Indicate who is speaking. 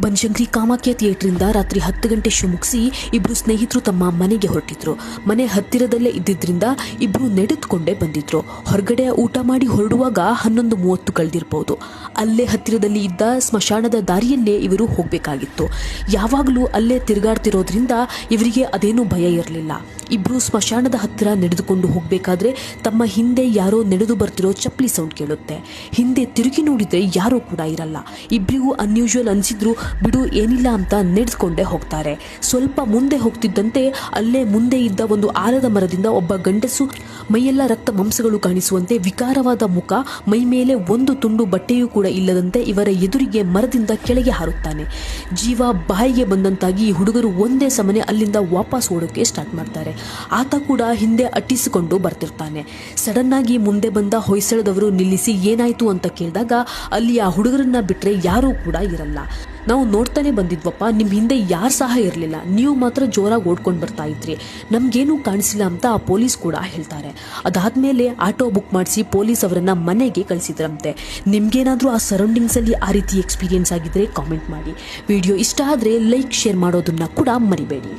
Speaker 1: ಬನಶಂಕರಿ ಕಾಮಾಖ್ಯ ಥಿಯೇಟ್ರಿಂದ ರಾತ್ರಿ ಹತ್ತು ಗಂಟೆ ಶೋ ಮುಗಿಸಿ ಇಬ್ರು ಸ್ನೇಹಿತರು ತಮ್ಮ ಮನೆಗೆ ಹೊರಟಿದ್ರು. ಮನೆ ಹತ್ತಿರದಲ್ಲೇ ಇದ್ದಿದ್ರಿಂದ ಇಬ್ರು ನಡೆದುಕೊಂಡೇ ಬಂದಿದ್ರು. ಹೊರಗಡೆ ಊಟ ಮಾಡಿ ಹೊರಡುವಾಗ ಹನ್ನೊಂದು ಮೂವತ್ತು ಕಳೆದಿರ್ಬೋದು. ಅಲ್ಲೇ ಹತ್ತಿರದಲ್ಲಿ ಇದ್ದ ಸ್ಮಶಾನದ ದಾರಿಯಲ್ಲೇ ಇವರು ಹೋಗಬೇಕಾಗಿತ್ತು. ಯಾವಾಗಲೂ ಅಲ್ಲೇ ತಿರುಗಾಡ್ತಿರೋದ್ರಿಂದ ಇವರಿಗೆ ಅದೇನೂ ಭಯ ಇರಲಿಲ್ಲ. ಇಬ್ರು ಸ್ಮಶಾನದ ಹತ್ತಿರ ನಡೆದುಕೊಂಡು ಹೋಗಬೇಕಾದ್ರೆ ತಮ್ಮ ಹಿಂದೆ ಯಾರೋ ನಡೆದು ಬರ್ತಿರೋ ಚಪ್ಪಲಿ ಸೌಂಡ್ ಕೇಳುತ್ತೆ. ಹಿಂದೆ ತಿರುಗಿ ನೋಡಿದ್ರೆ ಯಾರೂ ಕೂಡ ಇರಲ್ಲ. ಇಬ್ಬರಿಗೂ ಅನ್ಯೂಶುವಲ್ ಅನಿಸಿದ್ರು ಬಿಡು, ಏನಿಲ್ಲ ಅಂತ ನಡೆದುಕೊಂಡೇ ಹೋಗ್ತಾರೆ. ಸ್ವಲ್ಪ ಮುಂದೆ ಹೋಗ್ತಿದ್ದಂತೆ ಅಲ್ಲೇ ಮುಂದೆ ಇದ್ದ ಒಂದು ಆಲದ ಮರದಿಂದ ಒಬ್ಬ ಗಂಡಸು ಮೈಯೆಲ್ಲ ರಕ್ತ ಮಾಂಸಗಳು ಕಾಣಿಸುವಂತೆ ವಿಕಾರವಾದ ಮುಖ, ಮೈ ಮೇಲೆ ಒಂದು ತುಂಡು ಬಟ್ಟೆಯೂ ಕೂಡ ಇಲ್ಲದಂತೆ ಇವರ ಎದುರಿಗೆ ಮರದಿಂದ ಕೆಳಗೆ ಹಾರುತ್ತಾನೆ. ಜೀವ ಬಾಯಿಗೆ ಬಂದಂತಾಗಿ ಈ ಹುಡುಗರು ಒಂದೇ ಸಮನೆ ಅಲ್ಲಿಂದ ವಾಪಸ್ ಓಡೋಕೆ ಸ್ಟಾರ್ಟ್ ಮಾಡ್ತಾರೆ. ಆತ ಕೂಡ ಹಿಂದೆ ಅಟ್ಟಿಸಿಕೊಂಡು ಬರ್ತಿರ್ತಾನೆ. ಸಡನ್ ಆಗಿ ಮುಂದೆ ಬಂದ ಹೊಯ್ಸಳದವರು ನಿಲ್ಲಿಸಿ ಏನಾಯ್ತು ಅಂತ ಕೇಳಿದಾಗ ಅಲ್ಲಿ ಆ ಹುಡುಗರನ್ನ ಬಿಟ್ಟರೆ ಯಾರೂ ಕೂಡ ಇರಲ್ಲ. ನಾವು ನೋಡ್ತಾನೆ ಬಂದಿದ್ವಪ್ಪ ನಿಮ್ಮ ಹಿಂದೆ ಯಾರು ಸಹ ಇರಲಿಲ್ಲ. ನೀವು ಮಾತ್ರ ಜೋರಾಗಿ ಓಡ್ಕೊಂಡು ಬರ್ತಾ ಇದ್ರಿ. ನಮ್ಗೇನು ಕಾಣಿಸಿಲ್ಲ ಅಂತ ಆ ಪೊಲೀಸ್ ಕೂಡ ಹೇಳ್ತಾರೆ. ಅದಾದ್ಮೇಲೆ ಆಟೋ ಬುಕ್ ಮಾಡಿಸಿ ಪೊಲೀಸ್ ಅವರನ್ನ ಮನೆಗೆ ಕಳಿಸಿದ್ರಂತೆ. ನಿಮಗೇನಾದರೂ ಆ ಸರೌಂಡಿಂಗ್ಸಲ್ಲಿ ಆ ರೀತಿ ಎಕ್ಸ್ಪೀರಿಯನ್ಸ್ ಆಗಿದ್ರೆ ಕಾಮೆಂಟ್ ಮಾಡಿ. ವಿಡಿಯೋ ಇಷ್ಟ ಆದ್ರೆ ಲೈಕ್, ಶೇರ್ ಮಾಡೋದನ್ನ ಕೂಡ ಮರಿಬೇಡಿ.